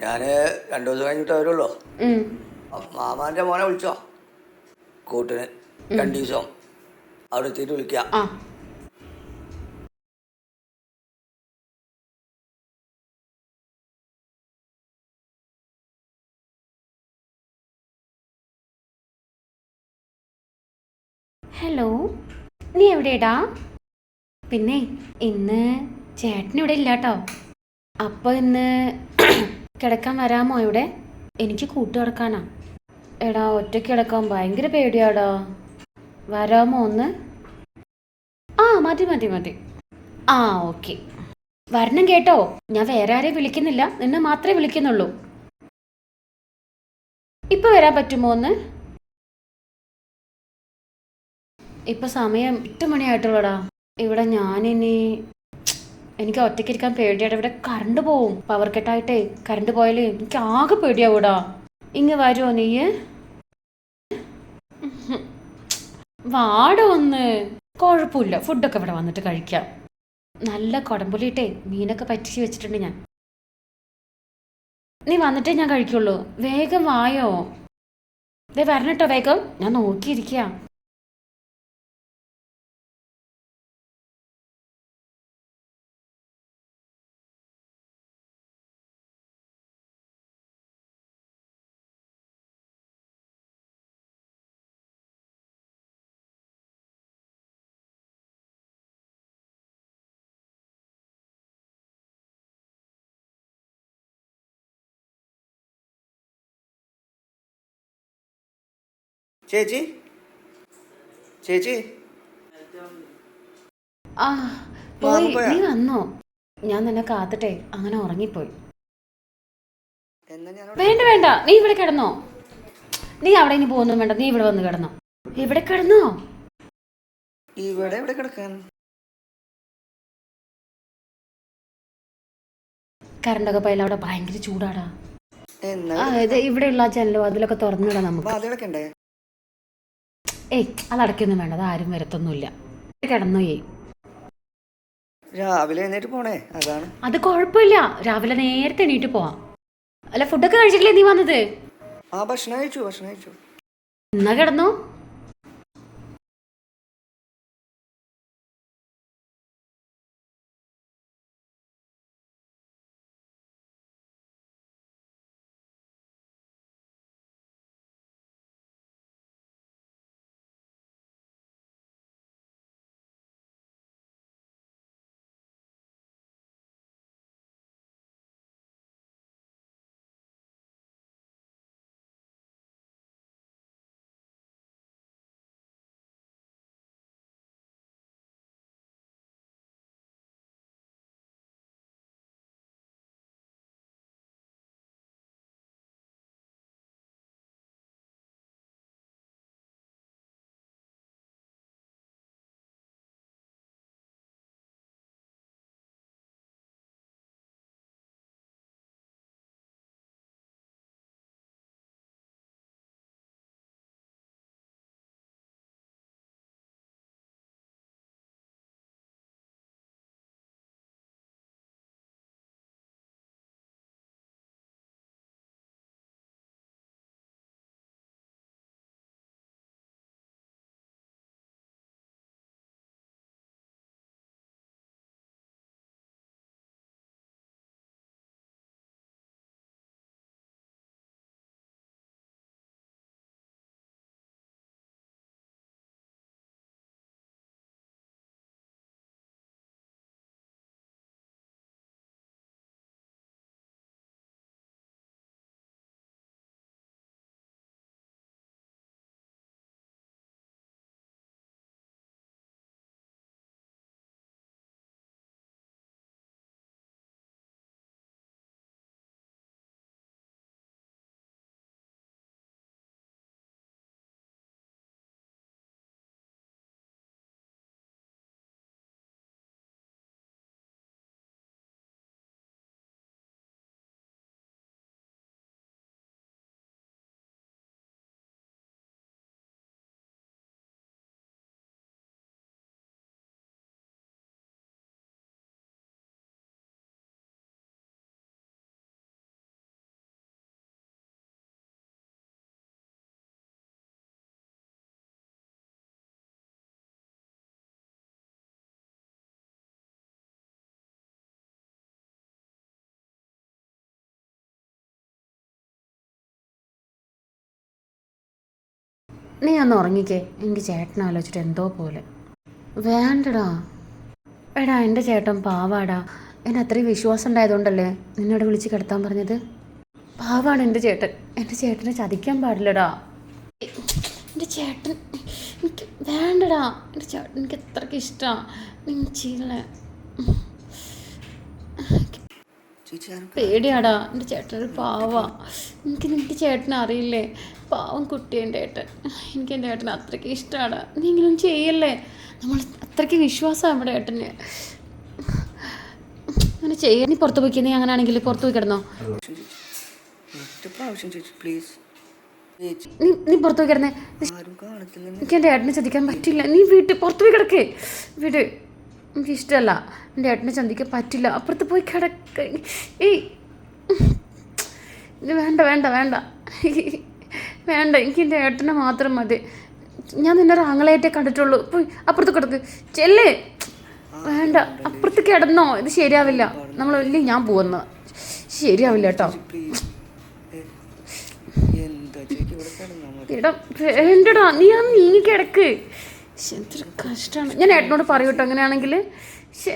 ഞാൻ രണ്ടു ദിവസം കഴിഞ്ഞിട്ട് വരുള്ളൂ. മാമാന്റെ മോനെ വിളിച്ചോ? കൂട്ടിന് രണ്ടു ദിവസം അവിടെ എത്തിയിട്ട് വിളിക്കാം. ആ. ഹലോ നീ എവിടെയാടാ? പിന്നെ ഇന്ന് ചേട്ടൻ ഇവിടെ ഇല്ല കേട്ടോ അപ്പോൾ ഇന്ന് കിടക്കാൻ വരാമോ ഇവിടെ? എനിക്ക് കൂട്ടു കിടക്കാനാ. എടാ ഒറ്റയ്ക്ക് കിടക്കാൻ ഭയങ്കര പേടിയാടോ. വരാമോ ഒന്ന്? ആ മതി മതി മതി. ആ ഓക്കെ. വരണം കേട്ടോ. ഞാൻ വേറെ ആരെയും വിളിക്കുന്നില്ല. നിന്നെ മാത്രമേ വിളിക്കുന്നുള്ളൂ. ഇപ്പൊ വരാൻ പറ്റുമോ ഒന്ന്? ഇപ്പൊ സമയം എട്ട് മണിയായിട്ടുള്ളടാ. ഇവിടെ ഞാനിനി എനിക്ക് ഒറ്റയ്ക്ക് ഇരിക്കാൻ പേടിയായിട്ട് ഇവിടെ കറണ്ട് പോവും. പവർ കട്ടായിട്ടേ കറണ്ട് പോയാലേ എനിക്ക് ആകെ പേടിയാവൂടാ. ഇങ്ങ് വരുമോ നീയ് വാട ഒന്ന്. കുഴപ്പമില്ല ഫുഡൊക്കെ ഇവിടെ വന്നിട്ട് കഴിക്കാം. നല്ല കുടമ്പുലിട്ടേ മീനൊക്കെ പറ്റിച്ച് വെച്ചിട്ടുണ്ട് ഞാൻ. നീ വന്നിട്ടേ ഞാൻ കഴിക്കുള്ളൂ. വേഗം വായോ. ദേ വരണട്ടോ വേഗം. ഞാൻ നോക്കിയിരിക്കുക ചേച്ചി? ചേച്ചി? ആ പോയി? നീ വന്നോ. ഞാൻ നിന്നെ കാത്തിട്ടെ. അങ്ങനെ ഉറങ്ങിപ്പോയി. വേണ്ട വേണ്ട. നീ ഇവിടെ കിടന്നോ. നീ അവിടെ ഇനി പോകുന്നു വേണ്ട. നീ ഇവിടെ വന്ന് കിടന്നോ. ഇവിടെ കിടന്നോ. ഇവിടെ ഇവിടെ കിടക്കാൻ? കറണ്ടൊക്കെ പോയാൽ അവിടെ ഭയങ്കര ചൂടാടാ. ഇവിടെ ഉള്ള ജനലോ അതിലൊക്കെ തുറന്നിടാം നമുക്ക്. ഏയ് അത് അടയ്ക്കൊന്നും വേണ്ട. അത് ആരും വരത്തൊന്നുമില്ല കിടന്നോ രാവിലെ എഴുന്നേറ്റ് പോണേ അതാണ്. അത് കുഴപ്പമില്ല. രാവിലെ നേരത്തെ എണീറ്റ് പോവാം. അല്ല ഫുഡൊക്കെ കഴിച്ചിട്ടില്ലേ നീ വന്നത്? ആ ഭക്ഷണം കഴിച്ചു ഭക്ഷണം കഴിച്ചു. എന്നാ കിടന്നോ? നീ ഒന്ന് ഉറങ്ങിക്കേ. എനിക്ക് ചേട്ടനെ ആലോചിച്ചിട്ട് എന്തോ പോലെ. വേണ്ടടാ. എടാ എന്റെ ചേട്ടൻ പാവാടാ. എന്നെ അത്രയും വിശ്വാസം ഉണ്ടായതുകൊണ്ടല്ലേ നിന്നോട് വിളിച്ച് കിടത്താൻ പറഞ്ഞത്? പാവാണ് എന്റെ ചേട്ടൻ. എന്റെ ചേട്ടനെ ചതിക്കാൻ പാടില്ലടാ. എന്റെ ചേട്ടൻ എനിക്ക് വേണ്ടടാ. എന്റെ ചേട്ടൻ എനിക്ക് അത്രയ്ക്ക് ഇഷ്ടമാണ് നീ ചെയ്യലേ പേടിയാടാ. എന്റെ ചേട്ടനൊരു പാവാ. എനിക്ക് നിന്റെ ചേട്ടനെ അറിയില്ലേ. പാവം കുട്ടി എന്റെ ഏട്ടൻ. എനിക്ക് എന്റെ ഏട്ടൻ അത്രയ്ക്ക് ഇഷ്ടമാണ്. നീ ഇങ്ങനൊന്നും ചെയ്യല്ലേ? നമ്മൾ അത്രയ്ക്ക് വിശ്വാസമാണ് നമ്മുടെ ഏട്ടന്. അങ്ങനെ ചെയ്യാൻ നീ പുറത്ത് പോയി നീ അങ്ങനെ ആണെങ്കിൽ പുറത്ത് പോയി കിടന്നോ? പ്ലീസ് നീ നീ പുറത്ത് പോയി കിടന്നേ. എനിക്ക് എന്റെ ഏട്ടനെ ചതിക്കാൻ പറ്റില്ല. നീ വീട്ടിൽ പുറത്ത് പോയി കിടക്കേ. വീട് എനിക്ക് ഇഷ്ടമല്ല. എന്റെ ഏട്ടനെ ചന്തിക്കാൻ പറ്റില്ല. അപ്പുറത്ത് പോയി കിടക്ക. ഏയ്. വേണ്ട വേണ്ട വേണ്ട. വേണ്ട എനിക്ക് എന്റെ ഏട്ടനെ മാത്രം മതി. ഞാൻ നിന്നെ റാങ്ങളായിട്ടേ കണ്ടിട്ടുള്ളൂ. പോയി അപ്പുറത്ത് കിടക്ക്. ചെല്ലേ. വേണ്ട അപ്പുറത്ത് കിടന്നോ. ഇത് ശരിയാവില്ല. നമ്മൾ വലിയ ഞാൻ പോകുന്ന ശരിയാവില്ല കേട്ടോ. എന്റെടാ നീ ആ നീങ്ങി കിടക്ക്. എന്തൊരു കഷ്ടമാണ് ഞാൻ ഏട്ടനോട് പറയൂട്ടോ അങ്ങനെയാണെങ്കിൽ ശേ